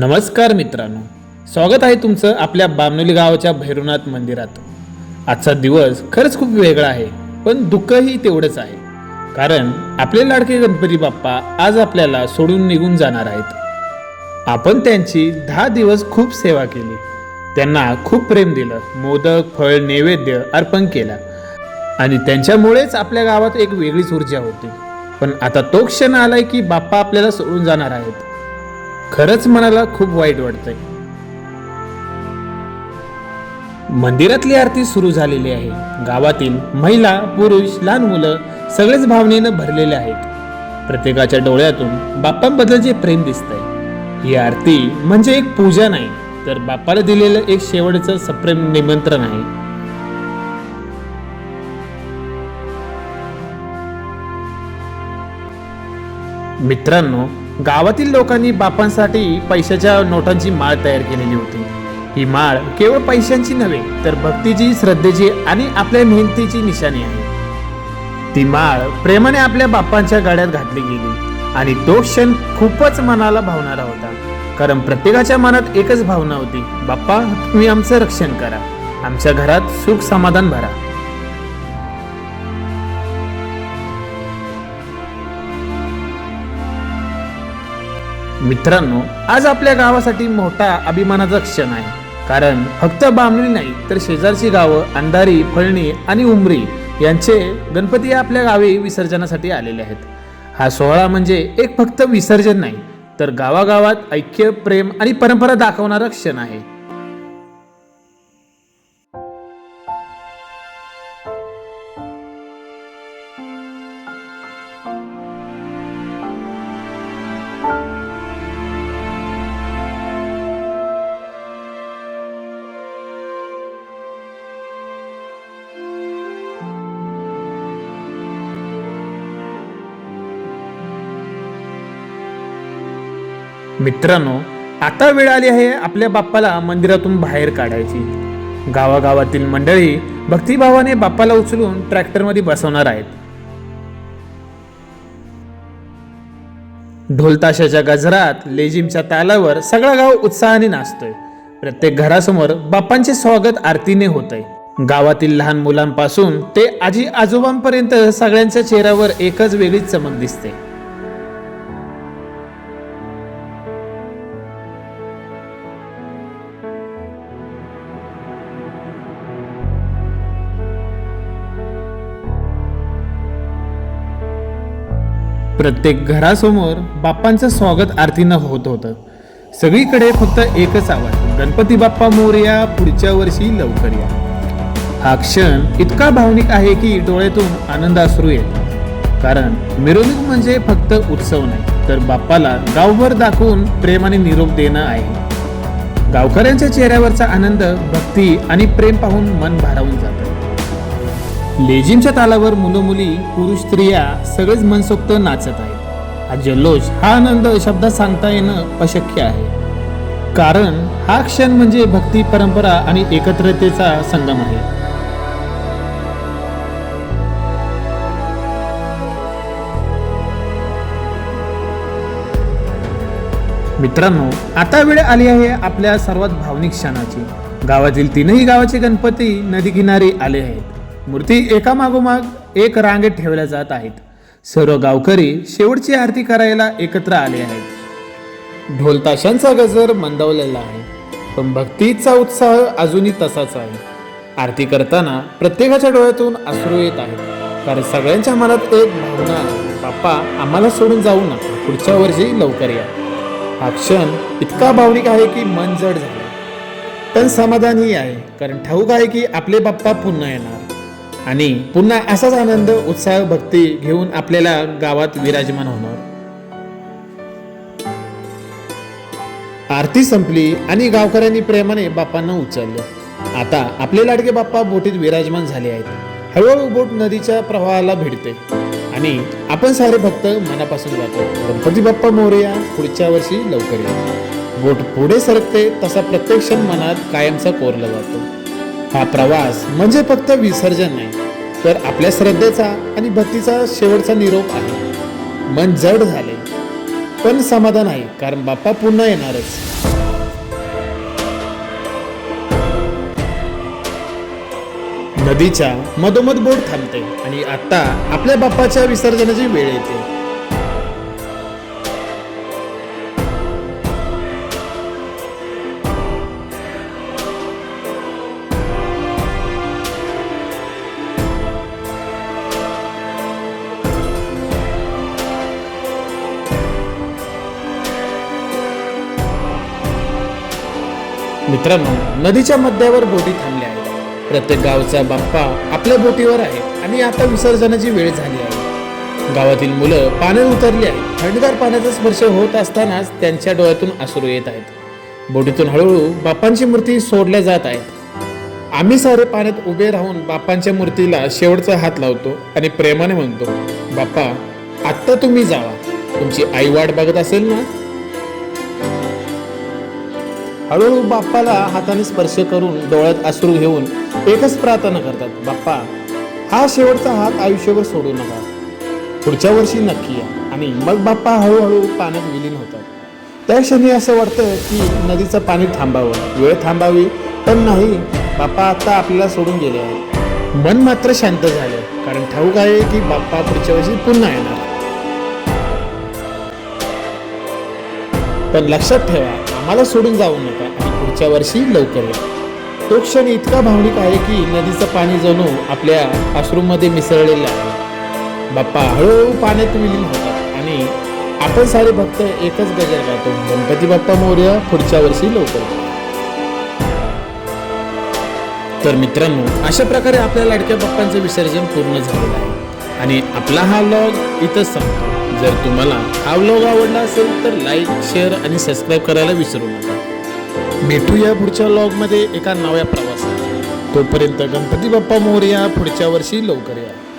नमस्कार मित्रांनो. स्वागत आहे तुमचं आपल्या बामनोली गावाच्या भैरवनाथ मंदिरात. आजचा दिवस खरंच खूप वेगळा आहे पण दुःखही तेवढंच आहे. कारण आपले लाडके गणपती बाप्पा आज आपल्याला सोडून निघून जाणार आहेत. आपण त्यांची दहा दिवस खूप सेवा केली. त्यांना खूप प्रेम दिलं मोदक फळ नैवेद्य अर्पण केला. आणि त्यांच्यामुळेच आपल्या गावात एक वेगळीच ऊर्जा होती. पण आता तो क्षण आलाय की बाप्पा आपल्याला सोडून जाणार आहेत. खरंच मनाला खूप वाईट वाटतंय. मंदिरातली आरती सुरू झालेली आहे. गावातील महिला पुरुष लहान मुलं सगळेच भावनेनं भरलेले आहेत. प्रत्येकाच्या डोळ्यातून बाप्पांबद्दल प्रेम दिसतंय. ही आरती म्हणजे एक पूजा नाही तर बाप्पाला दिलेलं एक शेवटचं सप्रेम निमंत्रण आहे. मित्रांनो गावातील लोकांनी बापांसाठी पैशाच्या नोटांची माळ तयार केलेली होती. ही माळ केवळ पैशांची नव्हे तर भक्तीची श्रद्धेची आणि आपल्या मेहनतीची निशाणी आहे. ती माळ प्रेमाने आपल्या बाप्पांच्या गाड्यात घातली गेली आणि तो क्षण खूपच मनाला भावणारा होता. कारण प्रत्येकाच्या मनात एकच भावना होती बाप्पा तुम्ही आमचं रक्षण करा. आमच्या घरात सुख समाधान भरा. मित्रांनो आज आपल्या गावासाठी मोठा अभिमानाचा क्षण आहे. कारण फक्त बामणी नाही तर शेजारची गावं अंधारी फळणी आणि उमरी यांचे गणपती आपल्या गावी विसर्जनासाठी आलेले आहेत. हा सोहळा म्हणजे एक फक्त विसर्जन नाही तर गावागावात ऐक्य प्रेम आणि परंपरा दाखवणारा क्षण आहे. मित्रांनो आता वेळ आली आहे आपल्या बाप्पाला मंदिरातून बाहेर काढायची. गावागावातील मंडळी भक्तिभावाने बाप्पाला उचलून ट्रॅक्टरमध्ये बसवणार आहेत. ढोलताशाच्या गजरात लेझिमच्या तालावर सगळा गाव उत्साहाने नाचतोय. प्रत्येक घरासमोर बाप्पांचे स्वागत आरतीने होतंय. गावातील लहान मुलांपासून ते आजी आजोबांपर्यंत सगळ्यांच्या चेहऱ्यावर एकच वेगळीच चमक दिसते. प्रत्येक घरासमोर बाप्पांचं स्वागत आरतीनं होत होतं. सगळीकडे फक्त एकच आवाज गणपती बाप्पा मोरया पुढच्या वर्षी लवकर या. हा क्षण इतका भावनिक आहे की डोळ्यातून आनंद अश्रू येतो कारण मिरवणूक म्हणजे फक्त उत्सव नाही तर बाप्पाला गावभर दाखवून प्रेमाने निरोप देणं आहे. गावकऱ्यांच्या चेहऱ्यावरचा आनंद भक्ती आणि प्रेम पाहून मन भारावून जातं. लेझिमच्या तालावर मुलं मुली पुरुष स्त्रिया सगळेच मनसोक्त नाचत आहेत. हा जल्लोष हा आनंद शब्दात सांगता येणं अशक्य आहे. कारण हा क्षण म्हणजे भक्ती परंपरा आणि एकत्रतेचा संगम आहे. मित्रांनो आता वेळ आली आहे आपल्या सर्वात भावनिक क्षणाची. गावातील तीनही गावाचे गणपती नदी किनारी आले आहेत. मूर्ती एका मागोमाग एक रांगेत ठेवल्या जात आहेत. सर्व गावकरी शेवटची आरती करायला एकत्र आले आहेत. ढोलताशांचा गजर मंदावलेला आहे. पण भक्तीचा उत्साह अजूनही तसाच आहे. आरती करताना प्रत्येकाच्या डोळ्यातून अश्रू येत आहेत. कारण सगळ्यांच्या मनात एक भावना आहे. बाप्पा आम्हाला सोडून जाऊ नका. पुढच्या वर्षी लवकर या. हा क्षण इतका भावनिक आहे की मन जड झालं. पण समाधानही आहे. कारण ठाऊक आहे की आपले बाप्पा पुन्हा येणार. आणि पुन्हा असाच आनंद उत्साह भक्ती घेऊन आपल्याला गावात विराजमान होणार. आरती संपली आणि गावकऱ्यांनी प्रेमाने बाप्पांना उचललं. आता आपले लाडके बाप्पा बोटीत विराजमान झाले आहेत. हळूहळू बोट नदीच्या प्रवाहाला भिडते. आणि आपण सारे भक्त मनापासून जातो. गणपती बाप्पा मोरया पुढच्या वर्षी लवकर बोट पुढे सरकते तसा प्रत्येक क्षण मनात कायमचा कोरला जातो. हा प्रवास म्हणजे फक्त विसर्जन नाही तर आपल्या श्रद्धेचा आणि भक्तीचा शेवटचा निरोप आहे. मन जड झाले पण समाधान आहे कारण बाप्पा पुन्हा येणारच. नदीच्या मधोमध बोट थांबते आणि आता आपल्या बाप्पाच्या विसर्जनाची वेळ येते. मित्रांनो नदीच्या मध्यावर बोटी थांबल्या आहेत. प्रत्येक गावचा बाप्पा आपल्या बोटीवर आहे आणि आता विसर्जनाची वेळ झाली आहे. गावातील मुलं पाण्यात उतरली आहेत. थंडगार पाण्याचा स्पर्श होत असतानाच त्यांच्या डोळ्यातून आसरू येत आहेत. बोटीतून हळूहळू बाप्पांची मूर्ती सोडल्या जात आहेत. आम्ही सारे पाण्यात उभे राहून बाप्पांच्या मूर्तीला शेवटचा हात लावतो आणि प्रेमाने म्हणतो बाप्पा आत्ता तुम्ही जावा. तुमची आई वाट बघत असेल ना हळूहळू बाप्पाला हाताने स्पर्श करून डोळ्यात अश्रू घेऊन एकच प्रार्थना करतात बाप्पा हा शेवटचा हात आयुष्यभर सोडू नका. पुढच्या वर्षी नक्की या. आणि मग बाप्पा हळूहळू पाण्यात विलीन होतात. त्या क्षणी असं वाटतं की नदीचं पाणी थांबावं. वेळ थांबावी पण नाही बाप्पा आता आपल्याला सोडून गेले आहे मन मात्र शांत झालं कारण ठाऊक आहे की बाप्पा पुढच्या वर्षी पुन्हा येणार. पण लक्षात ठेवा मला सोडून जाऊ नका आणि पुढच्या वर्षी लवकर या. तो क्षण इतका भावनिक आहे की नदीचं पाणी जणू आपल्या अश्रूमध्ये मिसळलेलं आहे. बाप्पा हळूहळू पाण्यात विलीन होतात आणि आपण सारे भक्त एकच गजर गातो. गणपती बाप्पा मौर्य पुढच्या वर्षी लवकर तर मित्रांनो अशा प्रकारे आपल्या लाडक्या बाप्पांचं विसर्जन पूर्ण झालेलं आहे. आणि आपला हा लॉग इथंच संपतो. जर तुम्हाला हा व्लॉग आवडला असेल तर लाईक शेअर आणि सबस्क्राईब करायला विसरू नका. भेटूया पुढच्या व्लॉगमध्ये एका नव्या प्रवासात. तोपर्यंत गणपती बाप्पा मोरया पुढच्या वर्षी लवकर या.